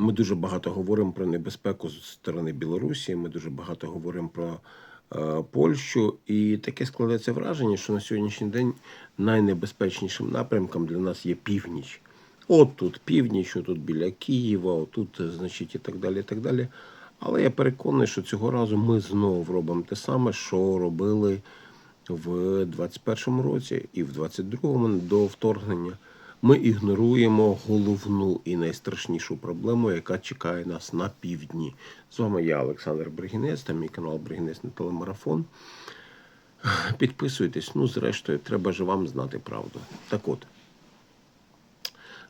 Ми дуже багато говоримо про небезпеку з сторони Білорусі. Ми дуже багато говоримо про е, Польщу, і таке складається враження, що на сьогоднішній день найнебезпечнішим напрямком для нас є північ. От тут північ, тут біля Києва, отут, е, значить, і так далі. і так далі. Але я переконаний, що цього разу ми знову робимо те саме, що робили в 21-му році і в 22-му до вторгнення. Ми ігноруємо головну і найстрашнішу проблему, яка чекає нас на півдні. З вами я, Олександр Бригінець, та мій канал Бригінець на телемарафон. Підписуйтесь, ну, зрештою, треба ж вам знати правду. Так от,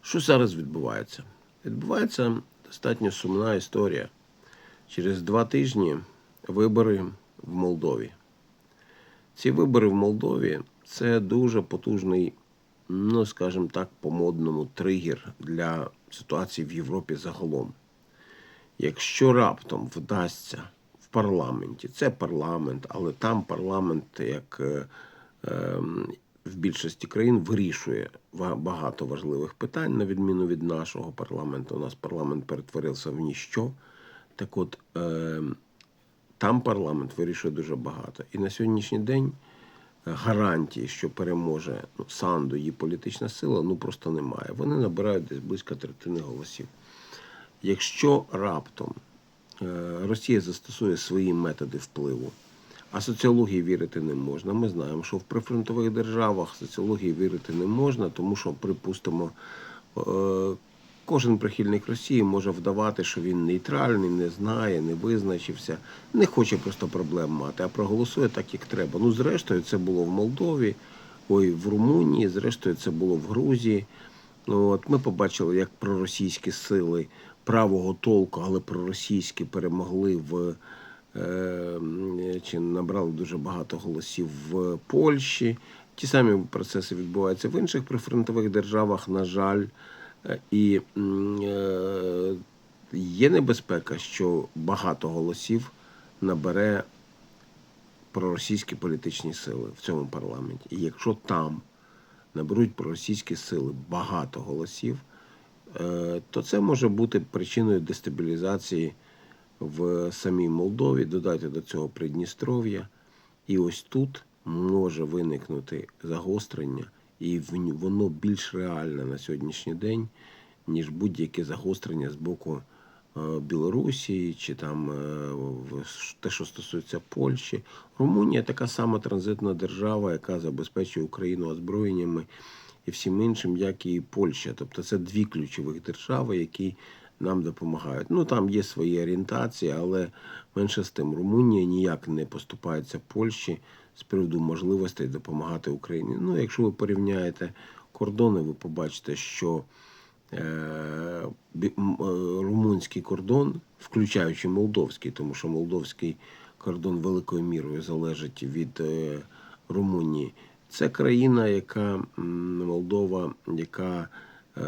що зараз відбувається? Відбувається достатньо сумна історія. Через два тижні вибори в Молдові. Ці вибори в Молдові це дуже потужний, ну скажімо так, по-модному тригер для ситуації в Європі загалом. Якщо раптом вдасться в парламенті, це парламент, але там парламент, як е, е, в більшості країн, вирішує багато важливих питань, на відміну від нашого парламенту. У нас парламент перетворився в ніщо. Так от, е, там парламент вирішує дуже багато. І на сьогоднішній день гарантії, що переможе ну, Санду, її політична сила, ну просто немає. Вони набирають десь близько третини голосів. Якщо раптом е, Росія застосує свої методи впливу, а соціології вірити не можна. Ми знаємо, що в прифронтових державах соціології вірити не можна, тому що, припустимо, е, кожен прихильник Росії може вдавати, що він нейтральний, не знає, не визначився, не хоче просто проблем мати, а проголосує так, як треба. Ну, зрештою, це було в Молдові, ой, в Румунії, зрештою, це було в Грузії. Ну, От ми побачили, як проросійські сили правого толку, але проросійські перемогли в е, чи набрали дуже багато голосів в Польщі. Ті самі процеси відбуваються в інших прифронтових державах, на жаль. І е, є небезпека, що багато голосів набере проросійські політичні сили в цьому парламенті. І якщо там наберуть проросійські сили багато голосів, е, то це може бути причиною дестабілізації в самій Молдові. Додайте до цього Придністров'я. І ось тут може виникнути загострення, і воно більш реальне на сьогоднішній день, ніж будь-яке загострення з боку е, Білорусі чи там е, те, що стосується Польщі. Румунія така сама транзитна держава, яка забезпечує Україну озброєннями і всім іншим, як і Польща. Тобто це дві ключових держави, які нам допомагають. Ну там є свої орієнтації, але менше з тим Румунія ніяк не поступається Польщі з приводу можливостей допомагати Україні. Ну, якщо ви порівняєте кордони, ви побачите, що е, е, румунський кордон, включаючи молдовський, тому що молдовський кордон великою мірою залежить від е, Румунії. Це країна, яка Молдова, яка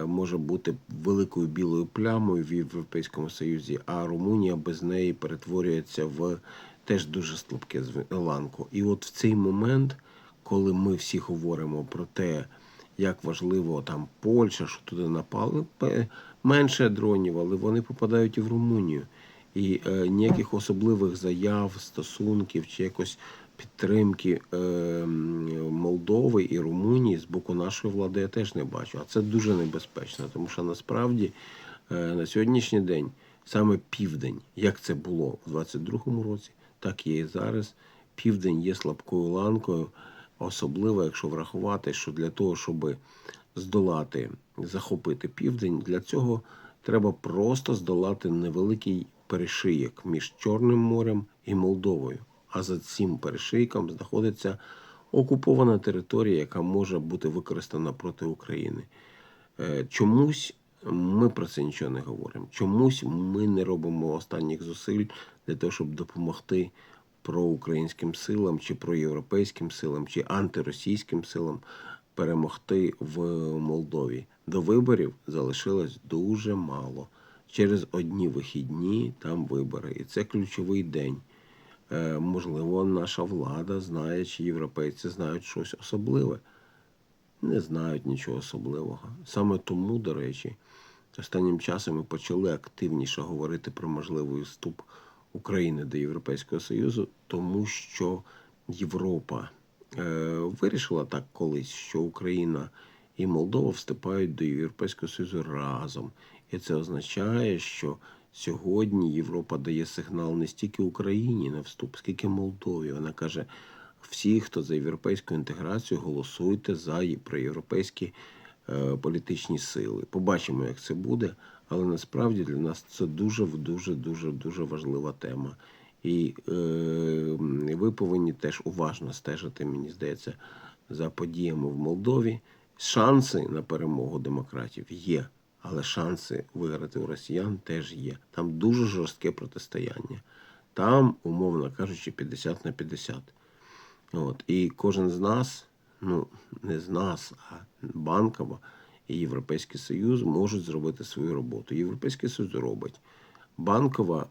може бути великою білою плямою в Європейському Союзі, а Румунія без неї перетворюється в теж дуже слабке ланку. І от в цей момент, коли ми всі говоримо про те, як важливо там Польща, що туди напали, менше дронів, але вони попадають і в Румунію. І е, ніяких особливих заяв, стосунків чи якось підтримки е, Молдови і Румунії з боку нашої влади я теж не бачу. А це дуже небезпечно, тому що насправді е, на сьогоднішній день саме південь, як це було в 22-му році, так є і зараз. Південь є слабкою ланкою, особливо якщо врахувати, що для того, щоб здолати, захопити південь, для цього треба просто здолати невеликий перешийок між Чорним морем і Молдовою. А за цим перешийком знаходиться окупована територія, яка може бути використана проти України. Е, Чомусь ми про це нічого не говоримо. Чомусь ми не робимо останніх зусиль для того, щоб допомогти проукраїнським силам, чи проєвропейським силам, чи антиросійським силам перемогти в Молдові. До виборів залишилось дуже мало. Через одні вихідні там вибори. І це ключовий день. Е, Можливо, наша влада знає, чи європейці знають щось особливе. Не знають нічого особливого. Саме тому, до речі, Останнім часом ми почали активніше говорити про можливий вступ України до Європейського Союзу, тому що Європа е, вирішила так колись, що Україна і Молдова вступають до Європейського Союзу разом. І це означає, що сьогодні Європа дає сигнал не стільки Україні на вступ, скільки Молдові. Вона каже: всі, хто за європейську інтеграцію, голосуйте за проєвропейські е, політичні сили. Побачимо, як це буде. Але насправді для нас це дуже дуже дуже дуже важлива тема. І е, ви повинні теж уважно стежити, мені здається, за подіями в Молдові. Шанси на перемогу демократів є, але шанси виграти у росіян теж є. Там дуже жорстке протистояння. Там, умовно кажучи, 50 на 50. От. І кожен з нас, ну не з нас, а банкова і Європейський Союз можуть зробити свою роботу. Європейський Союз робить. Банкова,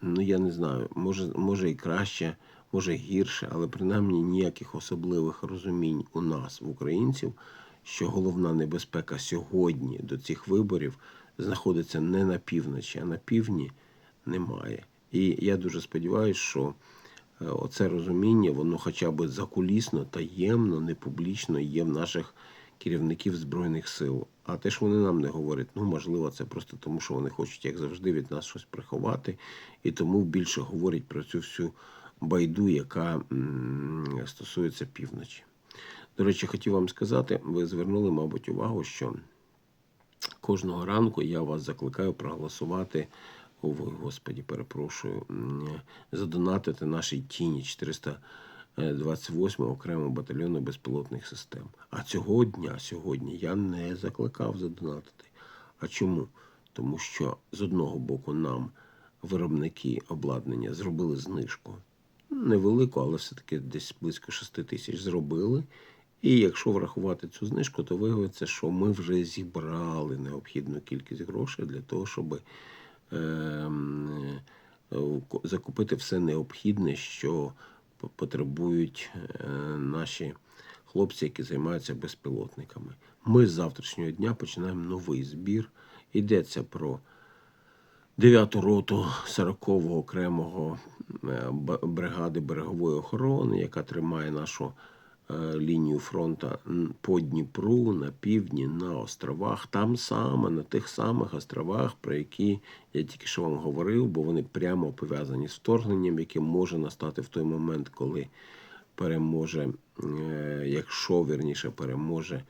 ну я не знаю, може, може і краще, може гірше, але принаймні ніяких особливих розумінь у нас, в українців, що головна небезпека сьогодні до цих виборів знаходиться не на півночі, а на півдні немає. І я дуже сподіваюся, що е, оце розуміння, воно хоча б закулісно, таємно, не публічно є в наших керівників Збройних сил. А те, що вони нам не говорять, ну можливо, це просто тому, що вони хочуть, як завжди, від нас щось приховати, і тому більше говорять про цю всю байду, яка м, стосується півночі. До речі, хотів вам сказати, ви звернули, мабуть, увагу, що кожного ранку я вас закликаю проголосувати. Ой, господі, перепрошую, задонатити нашій тіні 428 окремого батальйону безпілотних систем. А цього дня, сьогодні, я не закликав задонатити. А чому? Тому що з одного боку нам виробники обладнання зробили знижку. Невелику, але все-таки десь близько 6 тисяч зробили. І якщо врахувати цю знижку, то виявиться, що ми вже зібрали необхідну кількість грошей для того, щоб ем, е, закупити все необхідне, що потребують е, наші хлопці, які займаються безпілотниками. Ми з завтрашнього дня починаємо новий збір. Йдеться про 9-ту роту 40-го окремого е, бригади берегової охорони, яка тримає нашу лінію фронту по Дніпру, на півдні, на островах, там саме, на тих самих островах, про які я тільки що вам говорив, бо вони прямо пов'язані з вторгненням, яке може настати в той момент, коли переможе, е, якщо вірніше переможе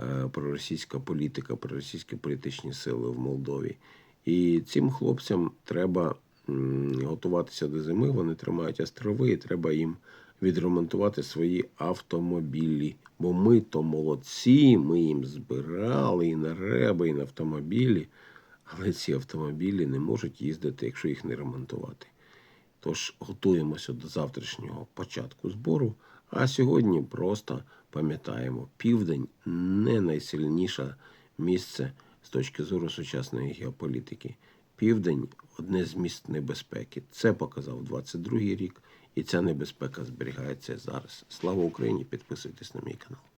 е, проросійська політика, проросійські політичні сили в Молдові. І цим хлопцям треба готуватися до зими. Вони тримають острови, і треба їм відремонтувати свої автомобілі. Бо ми то молодці, ми їм збирали і на реби, і на автомобілі. Але ці автомобілі не можуть їздити, якщо їх не ремонтувати. Тож готуємося до завтрашнього початку збору. А сьогодні просто пам'ятаємо, південь не найсильніше місце з точки зору сучасної геополітики. Південь одне з місць небезпеки. Це показав 22-й рік, і ця небезпека зберігається зараз. Слава Україні! Підписуйтесь на мій канал.